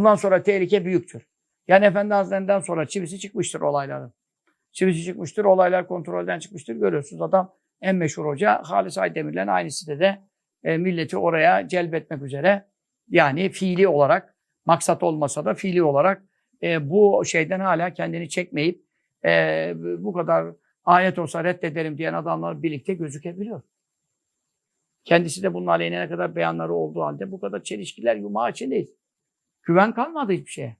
Bundan sonra tehlike büyüktür. Yani Efendi Hazretlerinden sonra çivisi çıkmıştır olayların. Çivisi çıkmıştır, olaylar kontrolden çıkmıştır. Görüyorsunuz adam en meşhur hoca Halis Aydemir'le aynı sitede e, milleti oraya celbetmek üzere yani fiili olarak maksat olmasa da fiili olarak e, bu şeyden hala kendini çekmeyip e, bu kadar ayet olsa reddederim diyen adamlar birlikte gözükebiliyor. Kendisi de bunun aleyhine ne kadar beyanları olduğu halde bu kadar çelişkiler yumağı içindeyiz. Güven kalmadı hiçbir şeye.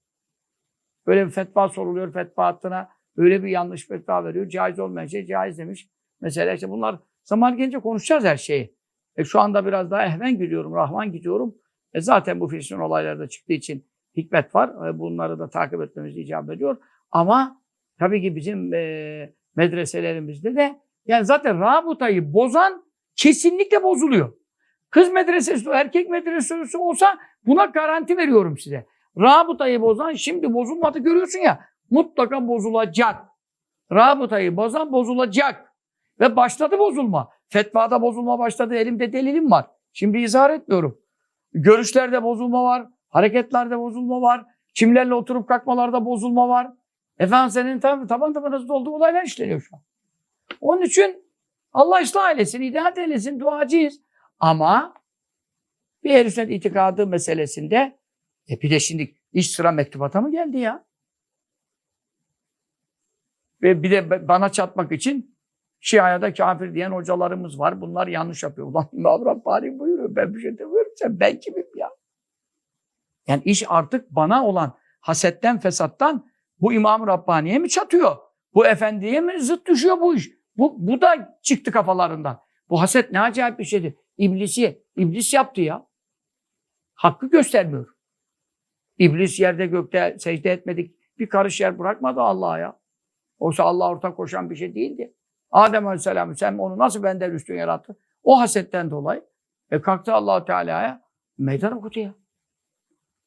Böyle bir fetva soruluyor, fetva hattına öyle bir yanlış fetva veriyor. Caiz olmayan şey caiz demiş. Mesela işte bunlar zaman gelince konuşacağız her şeyi. E şu anda biraz daha ehven gidiyorum, rahman gidiyorum. E zaten bu Filistin olayları da çıktığı için hikmet var. E bunları da takip etmemiz icap ediyor. Ama tabii ki bizim e, medreselerimizde de yani zaten rabıtayı bozan kesinlikle bozuluyor. Kız medresesi, erkek medresesi olsa buna garanti veriyorum size. Rabıtayı bozan şimdi bozulmadı görüyorsun ya mutlaka bozulacak. Rabıtayı bozan bozulacak. Ve başladı bozulma. Fetvada bozulma başladı. Elimde delilim var. Şimdi izah etmiyorum. Görüşlerde bozulma var. Hareketlerde bozulma var. Kimlerle oturup kalkmalarda bozulma var. Efendim senin taban taban tabanızda olduğu olaylar işleniyor şu an. Onun için Allah ıslah eylesin, hidayet eylesin, duacıyız. Ama bir ehl sünnet itikadı meselesinde e bir de şimdi iş sıra mektubata mı geldi ya? Ve bir de bana çatmak için Şia'ya da kafir diyen hocalarımız var. Bunlar yanlış yapıyor. Ulan İmam Rabbani buyuruyor. Ben bir şey demiyorum. Sen ben kimim ya? Yani iş artık bana olan hasetten, fesattan bu İmam Rabbani'ye mi çatıyor? Bu efendiye mi zıt düşüyor bu iş? Bu, bu da çıktı kafalarından. Bu haset ne acayip bir şeydir. İblisi, iblis yaptı ya. Hakkı göstermiyor. İblis yerde gökte secde etmedik. Bir karış yer bırakmadı Allah'a ya. Oysa Allah ortak koşan bir şey değildi. Adem Aleyhisselam sen onu nasıl benden üstün yarattı? O hasetten dolayı e kalktı allah Teala'ya meydan okudu ya.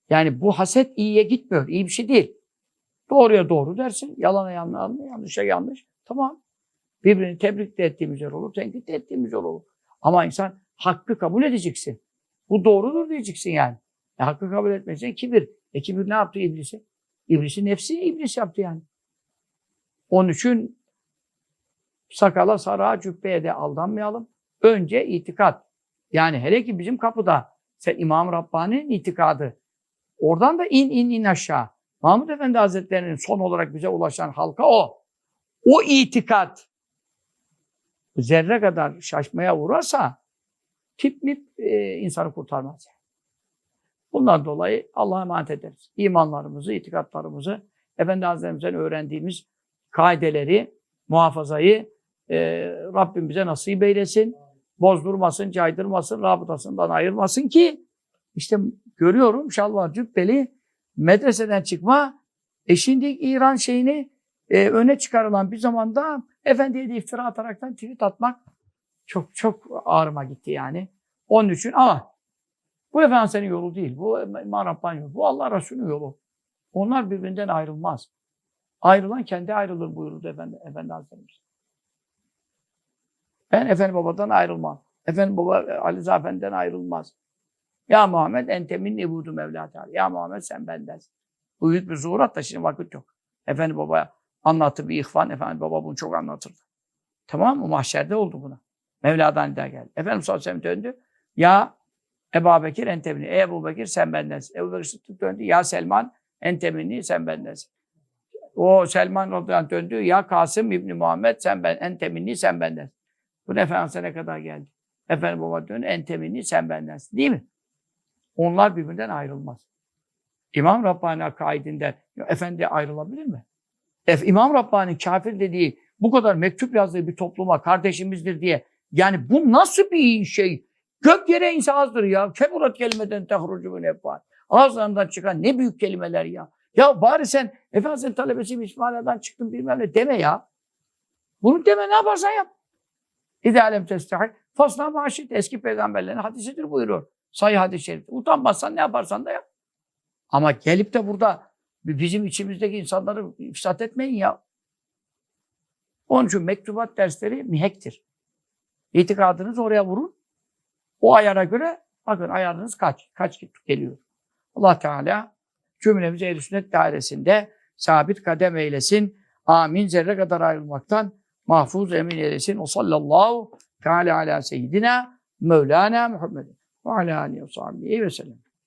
Yani bu haset iyiye gitmiyor. İyi bir şey değil. Doğruya doğru dersin. Yalana yanlış, yanlışa yanlış. Tamam. Birbirini tebrik de ettiğimiz yer olur. Tenkit de ettiğimiz yer olur. Ama insan hakkı kabul edeceksin. Bu doğrudur diyeceksin yani. E, hakkı kabul etmeyeceksin kibir. E kibir ne yaptı iblisi? İblisi nefsi iblis yaptı yani. Onun için sakala, sarığa, cübbeye de aldanmayalım. Önce itikat. Yani hele ki bizim kapıda sen İmam Rabbani'nin itikadı. Oradan da in in in aşağı. Mahmud Efendi Hazretleri'nin son olarak bize ulaşan halka o. O itikat zerre kadar şaşmaya uğrarsa tip mip e, insanı kurtarmaz. Bundan dolayı Allah'a emanet ederiz. İmanlarımızı, itikatlarımızı, Efendi Hazretlerimizden öğrendiğimiz kaideleri, muhafazayı e, Rabbim bize nasip eylesin. Bozdurmasın, caydırmasın, rabıtasından ayırmasın ki işte görüyorum şalvar cübbeli medreseden çıkma e şimdi İran şeyini e, öne çıkarılan bir zamanda efendiye de iftira ataraktan tweet atmak çok çok ağrıma gitti yani. Onun için ama bu Efendimiz'in yolu değil. Bu İmam Rabbani yolu. Bu Allah Resulü'nün yolu. Onlar birbirinden ayrılmaz. Ayrılan kendi ayrılır buyurdu Efendi, Efendi Hazretlerimiz. Ben Efendi Baba'dan ayrılmam. Efendi Baba Ali Zafen'den ayrılmaz. Ya Muhammed entemin ibudu Mevla Teala. Ya Muhammed sen bendensin. Bu büyük bir zuhurat da şimdi vakit yok. Efendi Baba anlattı bir ihvan. Efendi Baba bunu çok anlatırdı. Tamam mı? Mahşerde oldu buna. Mevla'dan da geldi. Efendimiz sallallahu aleyhi ve sellem döndü. Ya Ebu Bekir entemini. Ey Ebu Bekir sen bendensin. Ebu Bekir Sıddık döndü. Ya Selman entemini sen bendensin. O Selman oradan döndü. Ya Kasım İbni Muhammed sen ben entemini sen bendensin. Bu Efendimiz'e ne kadar geldi? Efendim baba döndü. Entemini sen bendensin. Değil mi? Onlar birbirinden ayrılmaz. İmam Rabbani kaidinde efendi ayrılabilir mi? E, İmam Rabbani kafir dediği bu kadar mektup yazdığı bir topluma kardeşimizdir diye yani bu nasıl bir şey? Gök yere insa azdır ya. Keburat kelimeden tehrucu münebbar. Ağızlarından çıkan ne büyük kelimeler ya. Ya bari sen Efendimiz'in talebesi İsmaila'dan çıktın bilmem ne deme ya. Bunu deme ne yaparsan yap. İdealem testahi. Fasna maşit. Eski peygamberlerin hadisidir buyuruyor. Sayı hadis-i şerif. Utanmazsan ne yaparsan da yap. Ama gelip de burada bizim içimizdeki insanları ifsat etmeyin ya. Onun için mektubat dersleri mihektir. İtikadınız oraya vurun. O ayara göre bakın ayarınız kaç. Kaç geliyor. Allah Teala cümlemizi ehl sünnet dairesinde sabit kadem eylesin. Amin. Zerre kadar ayrılmaktan mahfuz emin eylesin. O sallallahu teala ala seyyidina Mevlana Muhammed ve ala aleyhi ve sellem.